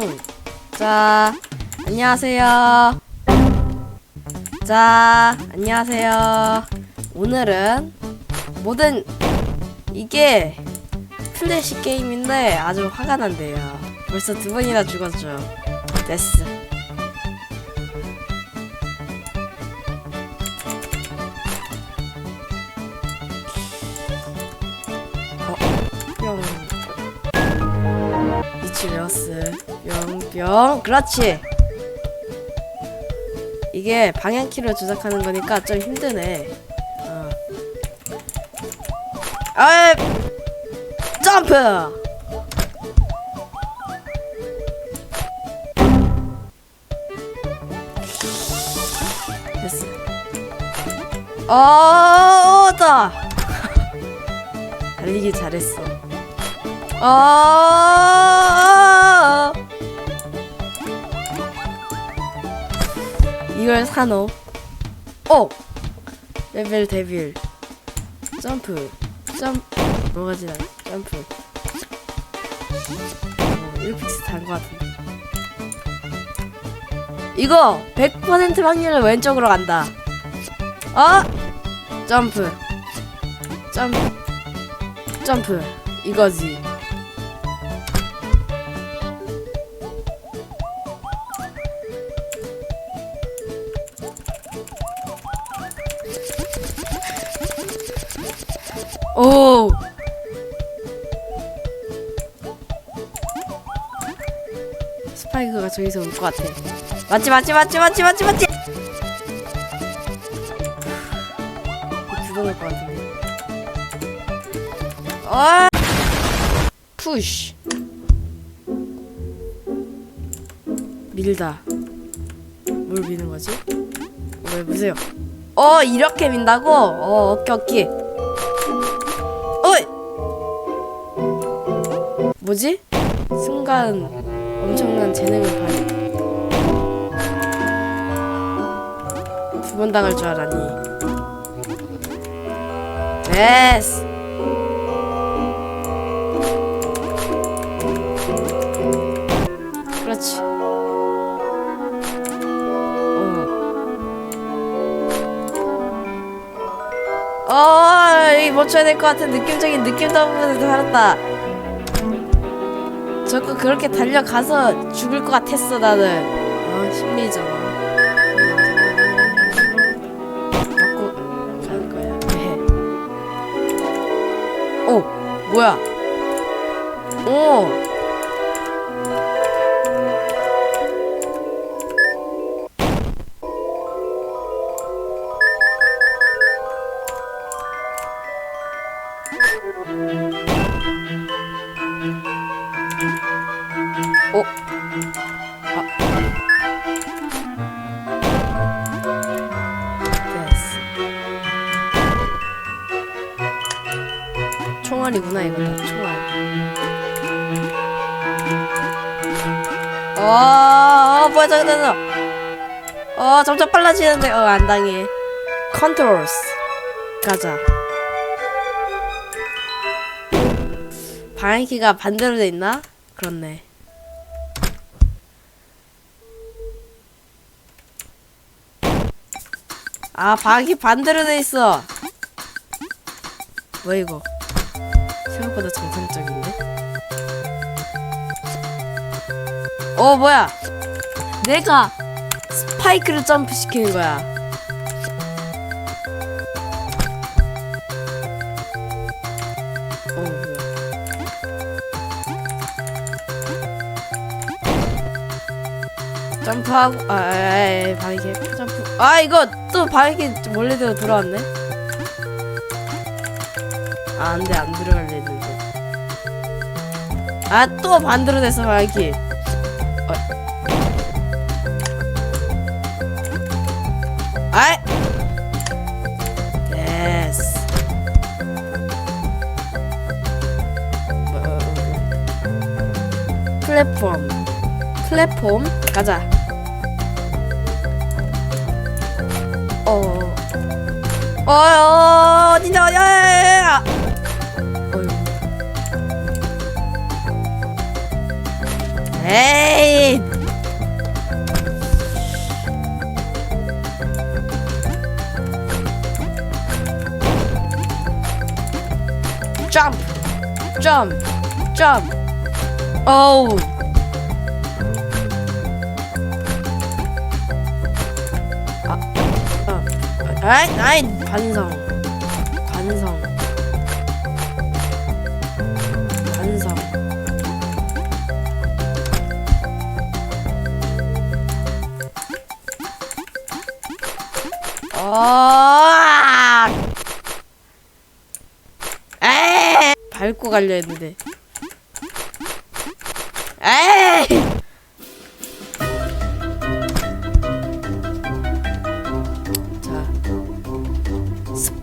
뿅. 자, 안녕하세요. 자, 안녕하세요. 오늘은 모든 이게 플래시 게임인데 아주 화가 난대요. 벌써 두 번이나 죽었죠. 됐어. 어, 뿅뿅 그렇지. 이게 방향키를 조작하는 거니까 좀 힘드네. 어. 아 점프! 됐어. 어다. 달리기 잘했어. 아 이걸 사노. 어! 레벨 데빌. 점프. 점 뭐가 지나? 점프. 어, 이렇게 비슷한 것 같은데. 이거 100% 확률로 왼쪽으로 간다. 어? 점프. 점프. 점프. 이거지 저기서 올 것 같아. 맞지 맞지 맞지 맞지 맞지 맞지. 죽어날 것 같은데. 아. 푸쉬. 밀다. 뭘 미는 거지? 왜 보세요. 어 이렇게 민다고? 어 오케이 오케이. 어이! 뭐지? 순간 엄청난 재능을 발. 두번 당할 줄 알았니? 됐어. 그렇지. 어. 어, 여기 멈춰야 될 것 같은 느낌적인 느낌도 한번에 살았다. 자꾸 그렇게 달려가서 죽을 것 같았어 나는. 아 심리적. 먹고 갈 거야. 헤헤. 오 뭐야? 오. 어? 아. 됐어. 총알이구나 이거 다 총알. 어, 어 뭐야 저거. 어 점점 빨라지는데 어 안 당해. 컨트롤스 가자. 방향키가 반대로 돼 있나? 그렇네. 아 방이 반대로 돼 있어. 뭐 이거? 생각보다 정상적인데? 어 뭐야? 내가 스파이크를 점프 시키는 거야. 어? 점프하고 아, 아, 아, 아 바이게 점프 아 이거 또 바이게 원래대로 돌아왔네. 아 안돼 안 들어갈래 했는데. 아 또 반대로 됐어 바이게 어. 아이. 어, 어. 플랫폼. 플랫폼? 가자. 어. 어, 어, 어디냐, 야. 어휴. 에이 점프 점프 점프 어우 아이, 아이, 반성, 반성, 반성. 어, 에 밟고 가려 했는데. 에이!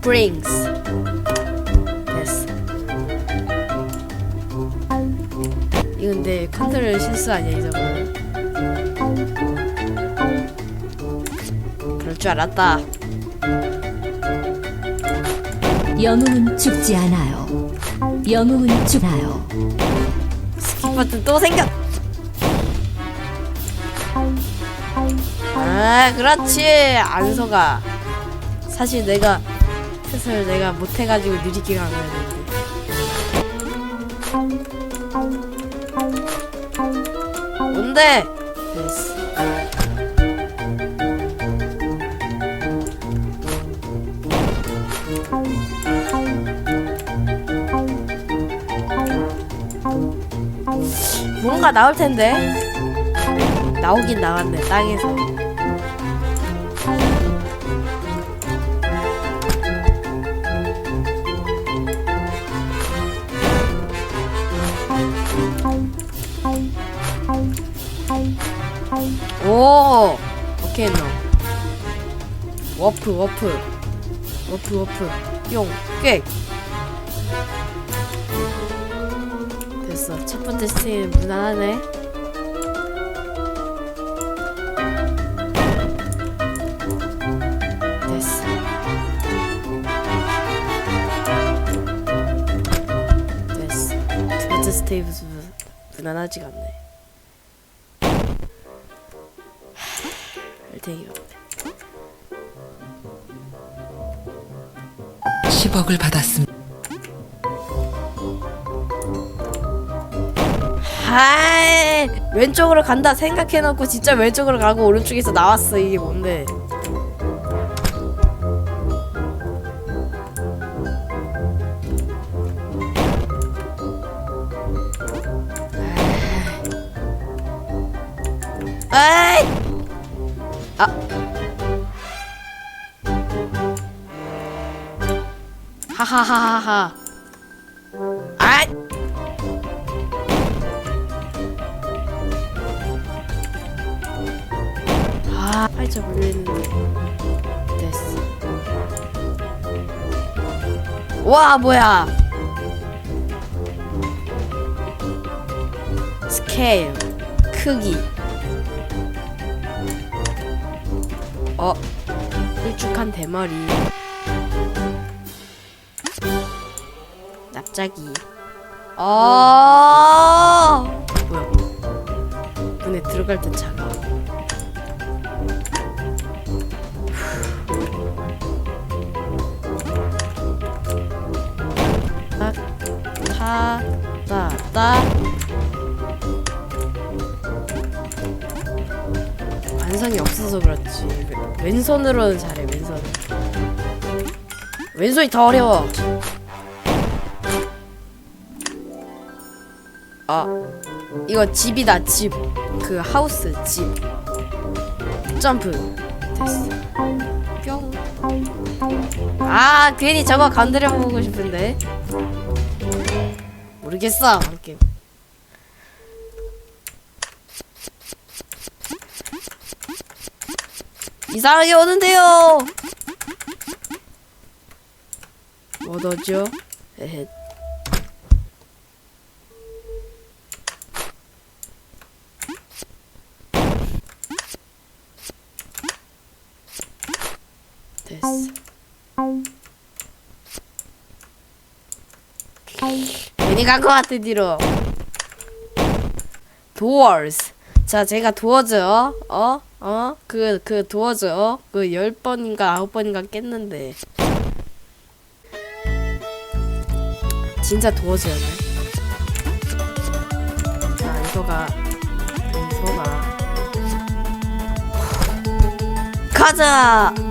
스프링스. 됐어. 이거 근데 컨트롤 실수 아니야, 이 정도는? 그럴 줄 알았다. 영웅은 죽지 않아요. 영웅은 죽나요. 스킵 버튼 또 생겼. 아, 그렇지. 안 속아. 사실 내가 슬슬 내가 못해가지고 느리게 간 거야 되는데. 뭔데? 됐어. 뭔가 나올 텐데. 나오긴 나왔네 땅에서. 워프 워프 워프 워프 용 꽤. 됐어. 첫 번째 스테이는 무난하네. 됐어. 두 번째 스테이브 무난하지가 않네. 알탱이가 없네. 10억을 받았습니다. 하이 왼쪽으로 간다 생각해놓고 진짜 왼쪽으로 가고 오른쪽에서 나왔어 이게 뭔데. 에이 아 하하하하하 아이 아, 팔자 몰려있는데. 됐어. 와, 뭐야. 스케일. 크기. 어. 일축한 대머리. 납작이. 아. 뭐야. 문에 들어갈 땐 작아. 타, 따, 따. 완성이 없어서 그렇지. 왼- 왼손으로는 잘해, 왼손. 왼손이 더 어려워. 아, 이거 집이다, 집. 그 하우스, 집. 점프. 됐어. 뿅. 아, 괜히 저거 건드려 보고 싶은데. 모르겠어. 이렇게. 이상하게 오는데요. 뭐더죠? 에헤. 괜히 간 것 같아 뒤로. doors. 자, 제가 도어즈 어? 어? 어? 그, 그 도어즈 어? 그 10번인가 9번인가 깼는데 진짜 도어즈였네 자, 이거가 이거가 가자!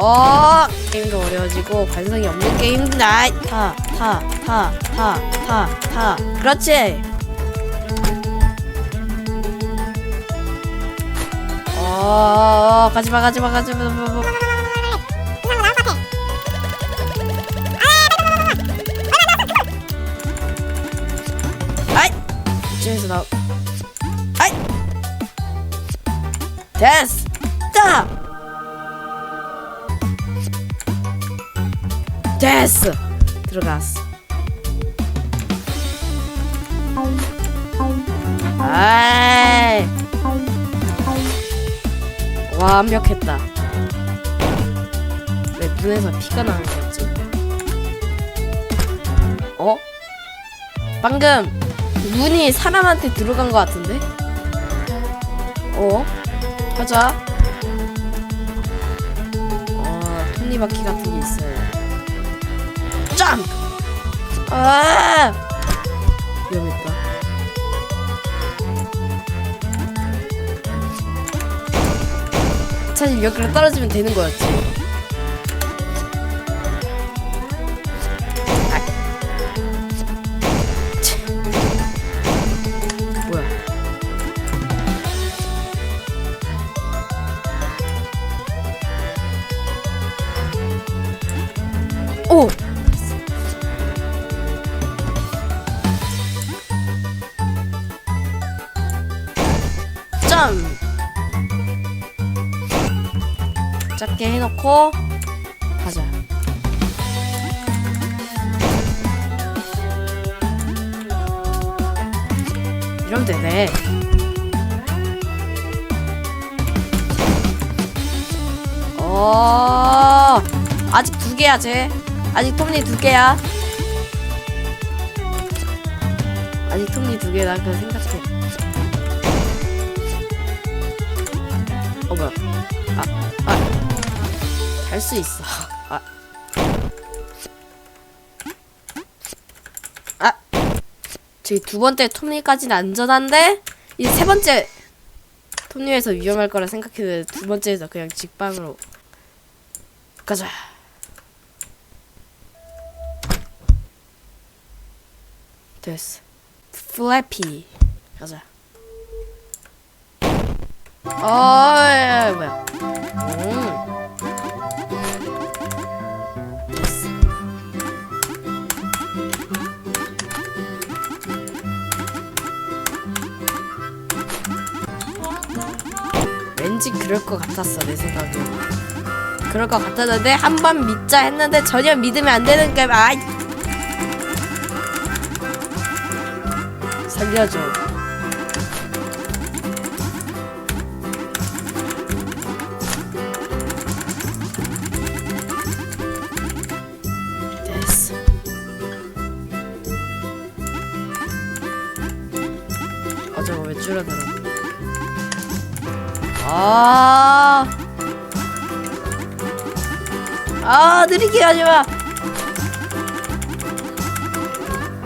어 게임도 어려워지고 관성이 없는 아이 타타타타타타 그렇지. 어 가지마 가지마 가지마 뭐, 뭐. 아이 이쯤에서 나 아이. 됐어. 딱 됐어 들어갔어. 아이. 완벽했다. 왜 눈에서 피가 나는 거였지? 어? 방금 눈이 사람한테 들어간 것 같은데? 어? 가자. 어 톱니바퀴 같은 게 있어요 점프! 아! 위험했다. 사실 여기로 떨어지면 되는 거였지. 해놓고 가자. 이러면 되네. 어, 아직 두 개야, 쟤. 아직 톱니 두 개야. 아직 톱니 두 개다, 그 생각해. 어 뭐야? 아, 아, 달수 있어. 아, 아, 저기 두 번째 톱니까지는 안전한데 이세 번째 톱니에서 위험할 거라 생각했는데 두 번째에서 그냥 직방으로 가자. 됐어. 플래피 가자. 어, 야, 야, 뭐야? 음. 왠지 그럴 것 같았어 내 생각에. 그럴 것 같았는데 한 번 믿자 했는데 전혀 믿으면 안 되는 게 아이. 살려줘. 아, 아 느리게 하지 마.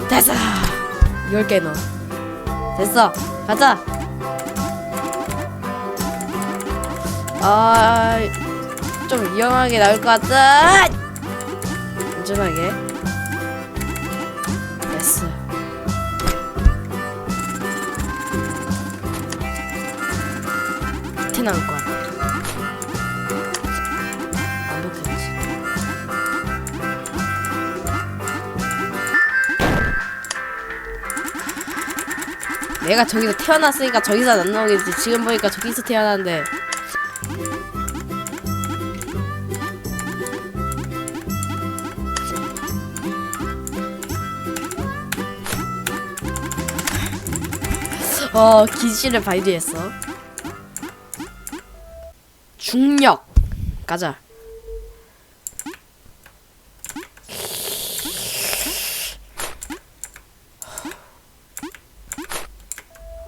됐어. 열개 넣어. 됐어. 가자. 아, 좀 위험하게 나올 것 같다. 안전하게. 나올 것 같아. 안 먹겠지. 내가 저기서 태어났으니까 저기서 안 나오겠지. 지금 보니까 저기서 태어났는데. 어, 기지를 발휘했어. 중력. 가자.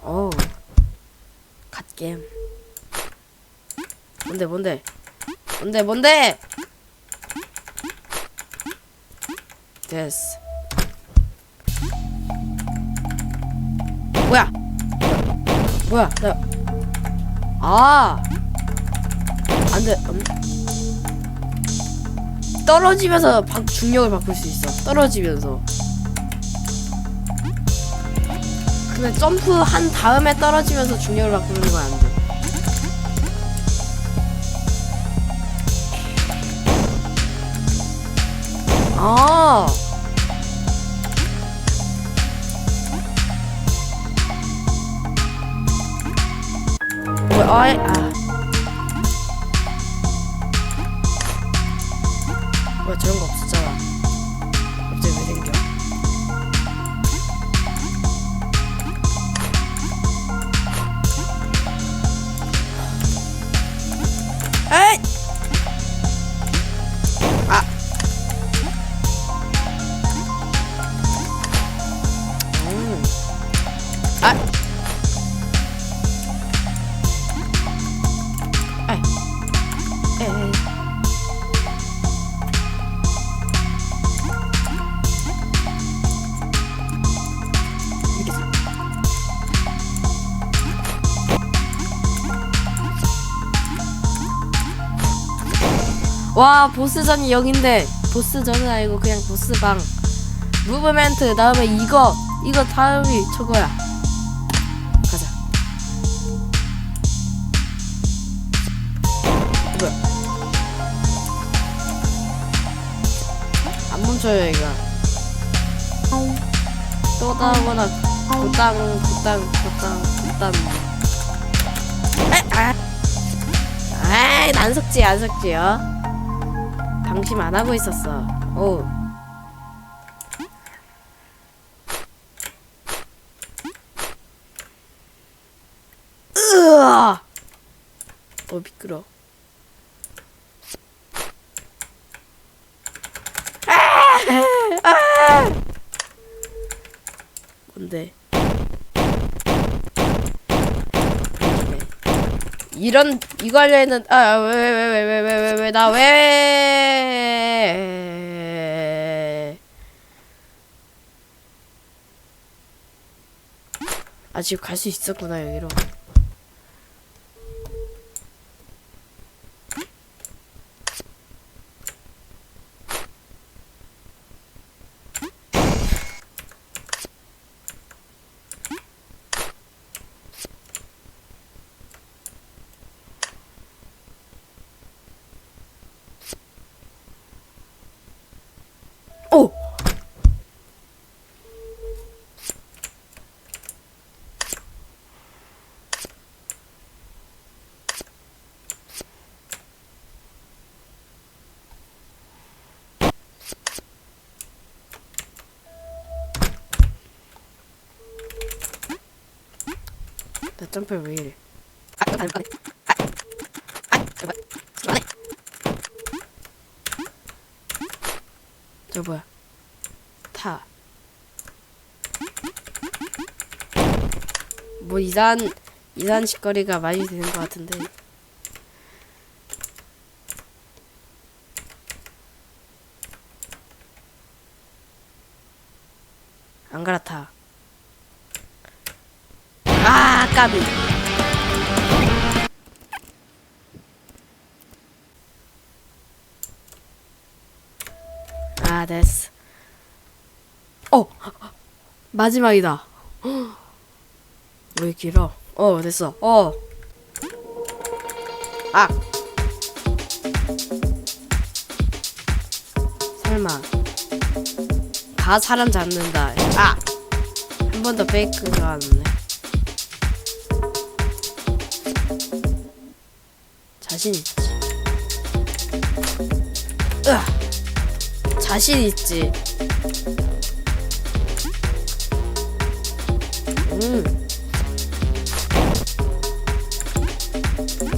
어우. 갓겜 뭔데 뭔데? 뭔데 뭔데? 됐어. 뭐야? 뭐야? 나 아, 안 돼. 음. 떨어지면서 바, 중력을 바꿀 수 있어. 떨어지면서. 근데 점프 한 다음에 떨어지면서 중력을 바꾸는 건 안 돼. 아. 아 와 보스전이 여긴데 보스전은 아니고 그냥 보스방. 무브멘트 다음에 이거 이거 다음이 저거야. 가자. 뭐야? 안 멈춰요 이거. 또 나오거나 고땅 고땅 고땅 고땅 에? 아. 아이 안 속지요 방심 안 하고 있었어. 오. 으아! 어 미끄러. 아! 아! 뭔데 이런 이거 하려는 아, 아왜 왜 왜 왜 왜 왜 왜 나 왜? 아직 갈수 있었구나 여기로. 점프 왜 이래? 저 뭐야? 타. 뭐 이상한 이상한 짓거리가 많이 되는 것 같은데. 안 갈아타. 아 까비. 아 됐어. 어 마지막이다. 왜 길어? 어 됐어. 어. 아. 설마 다 사람 잡는다. 아. 한 번 더 페이크가 왔네. 자신 있지. 으아. 자신 있지. 음.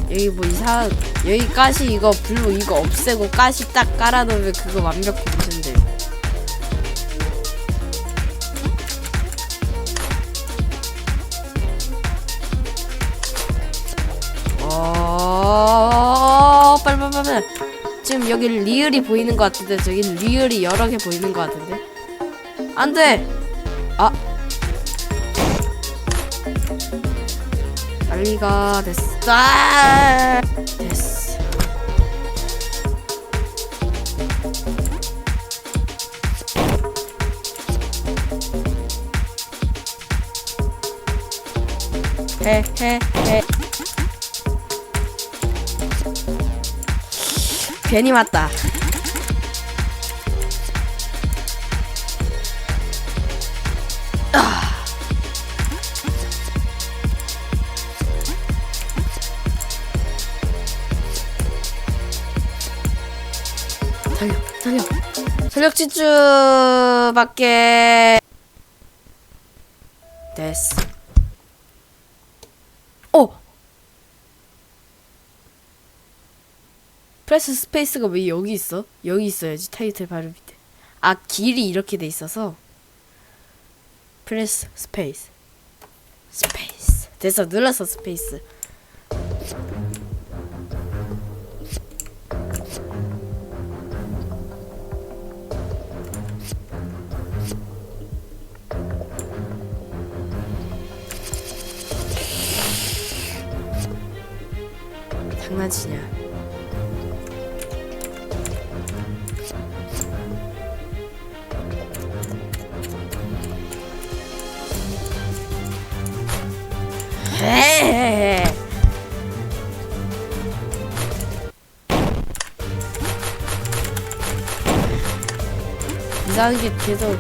여기 뭐 이상 여기 가시 이거 블루 이거 없애고 가시 딱 깔아놓으면 그거 완벽히 여기 리을이 보이는 것 같은데 저기 리을이 여러 개 보이는 것 같은데? 안돼! 아! 빨리가 됐어. 아! 됐어. 헤헤헤 괜히 맞다. 달려 달려. 전력 질주밖에 됐어 어 프레스 스페이스가 왜 여기 있어? 여기 있어야지 타이틀 바로 밑에. 아 길이 이렇게 돼 있어서. 프레스 스페이스 스페이스 됐어 눌렀어 스페이스 이상한 게 계속.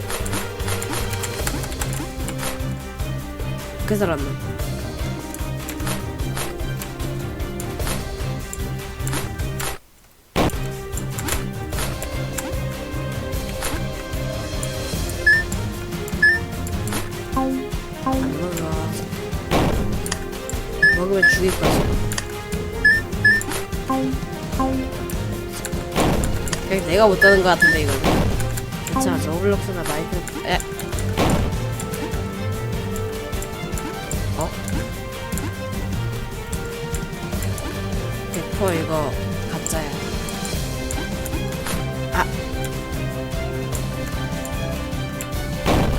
그 사람 안 먹어 먹으면 죽일 거지 그냥 내가 못 따는 거 같은데 이거는 괜찮아 저블록스나 마이크 에 어? 100% 이거 가짜야 아.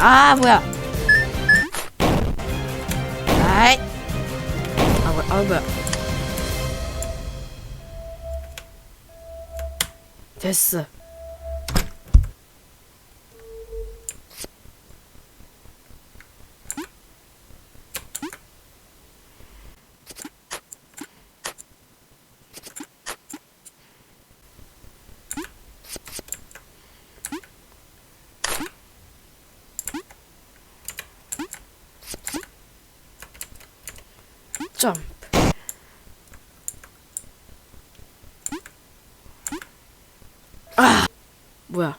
아, 뭐야. 아이. 아, 뭐, 아 뭐야. 됐어 점프 아 뭐야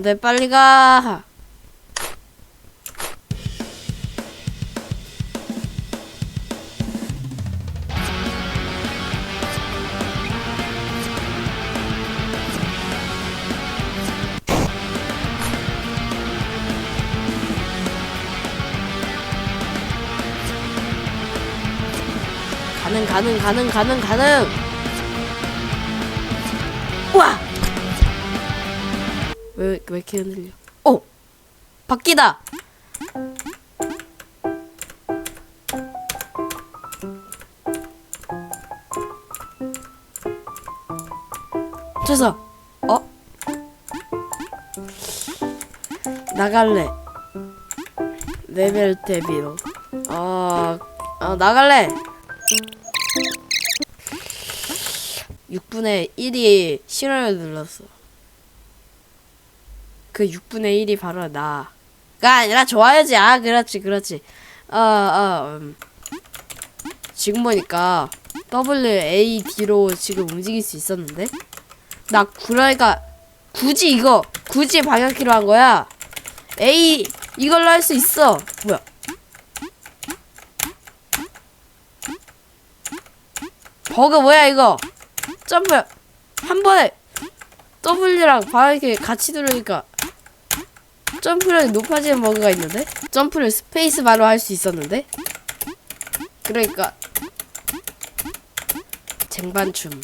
안돼 빨리 가. 가능 가능 가능 가능 가능 왜, 왜 이렇게 흔들려? 어 바뀌다. 됐어. 어? 나갈래. 레벨 대비로. 어, 어 나갈래. 6분의 1이 싫어요 눌렀어. 그 6분의 1이 바로 나가 아니라 좋아야지. 아, 그렇지, 그렇지. 어, 어, 음. 지금 보니까 WAD로 지금 움직일 수 있었는데? 나 구라니까 굳이 이거 굳이 방향키로 한 거야. A 이걸로 할 수 있어. 뭐야? 버그 뭐야 이거? 점프 한 번에 W랑 방향키 같이 누르니까 점프력이 높아지는 버그가 있는데? 점프를 스페이스 바로 할 수 있었는데? 그러니까 쟁반춤